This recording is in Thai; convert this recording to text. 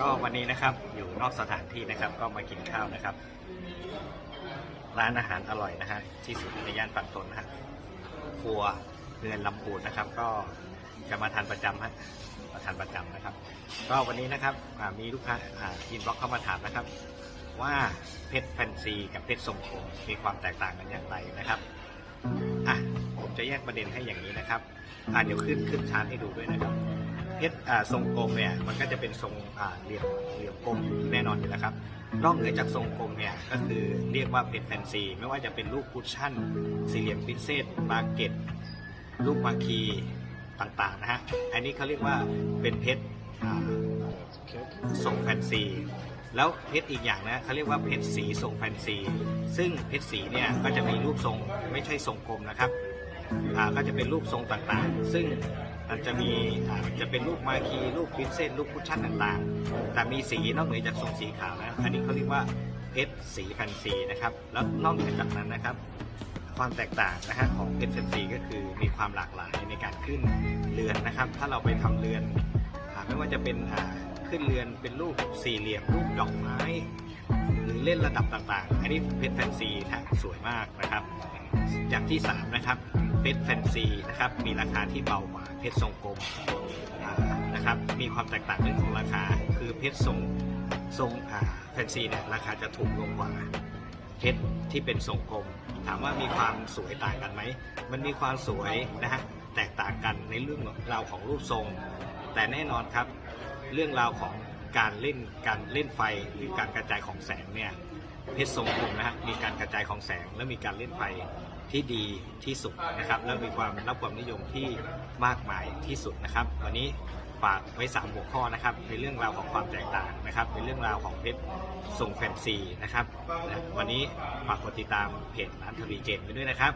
ก็วันนี้นะครับอยู่นอกสถานที่นะครับก็มากินข้าวนะครับ ร้านอาหารอร่อยนะฮะที่สุดในย่านฝั่งทนนะฮะครัวเรือนลำพูนนะครับ ก็จะมาทานประจำฮะมาทานประจำนะครับ ก็วันนี้นะครับมีลูกค้าอินบ็อกเข้ามาถามนะครับ ว่าเพชรแฟนซีกับเพชรทรงโคงมีความแตกต่างกันอย่างไรนะครับอะผมจะแยกประเด็นให้อย่างนี้นะครับอะเดี๋ยวขึ้นขึ้นชาร์ตให้ดูด้วยนะครับ เพชรทรงกลมเนี่ยมันก็จะเป็นทรงเหลี่ยมเหลี่ยมกลมแน่นอนอยู่แล้วครับนอกเหนือจากทรงกลมเนี่ยก็คือเรียกว่าเพชรแฟนซี ไม่ว่าจะเป็นลูกคุชชั่น สี่เหลี่ยมพิเศษบาเก็ตลูกมาคีต่างๆนะฮะอันนี้เขาเรียกว่าเป็นเพชรทรงแฟนซีแล้วเพชรอีกอย่างนะเขาเรียกว่าเพชรสีทรงแฟนซี ซึ่งเพชรสีเนี่ยก็จะมีรูปทรงไม่ใช่ทรงกลมนะครับก็จะเป็นรูปทรงต่างๆ ซึ่ง อาจจะมีจะเป็นรูปมาคีรูปพินเซนรูปคุชชั่นต่างๆ แต่มีสีนอกเหนือจากทรงสีขาวนะอันนี้เขาเรียกว่าเพชรสีแฟนซีนะครับแล้วนอกเหนือจากนั้นนะครับ ความแตกต่างนะฮะของเพชรแฟนซีก็คือมีความหลากหลายในการขึ้นเรือนนะครับ ถ้าเราไปทำเรือนไม่ว่าจะเป็นขึ้นเรือนเป็นรูปสี่เหลี่ยมรูปดอกไม้ หรือเล่นระดับต่างๆ อันนี้เพชรแฟนซีฮะสวยมากนะครับ อย่างที่ 3 นะครับเพชรแฟนซีนะครับมีราคาที่เบากว่าเพชรทรงกลมนะครับมีความแตกต่างเรื่องของราคา คือเพชรทรงทรงอ่าแฟนซีเนี่ยราคาจะถูกลงกว่าเพชรที่เป็นทรงกลม ถามว่ามีความสวยต่างกันไหม มันมีความสวยนะฮะแตกต่างกันในเรื่องราวของรูปทรง แต่แน่นอนครับ เรื่องราวของ การเล่นการเล่นไฟหรือการกระจายของแสงเนี่ยเพชรทรงกลมนะฮะมีการกระจายของแสง และมีการเล่นไฟที่ดีที่สุดนะครับและมีความรับความนิยมที่มากมายที่สุดนะครับ วันนี้ฝากไว้สามหัวข้อนะครับในเรื่องราวของความแตกต่างนะครับในเรื่องราวของเพชรทรงแฟนซีนะครับวันนี้ฝากกดติดตามเพจร้านทวีเจนไปด้วยนะครับ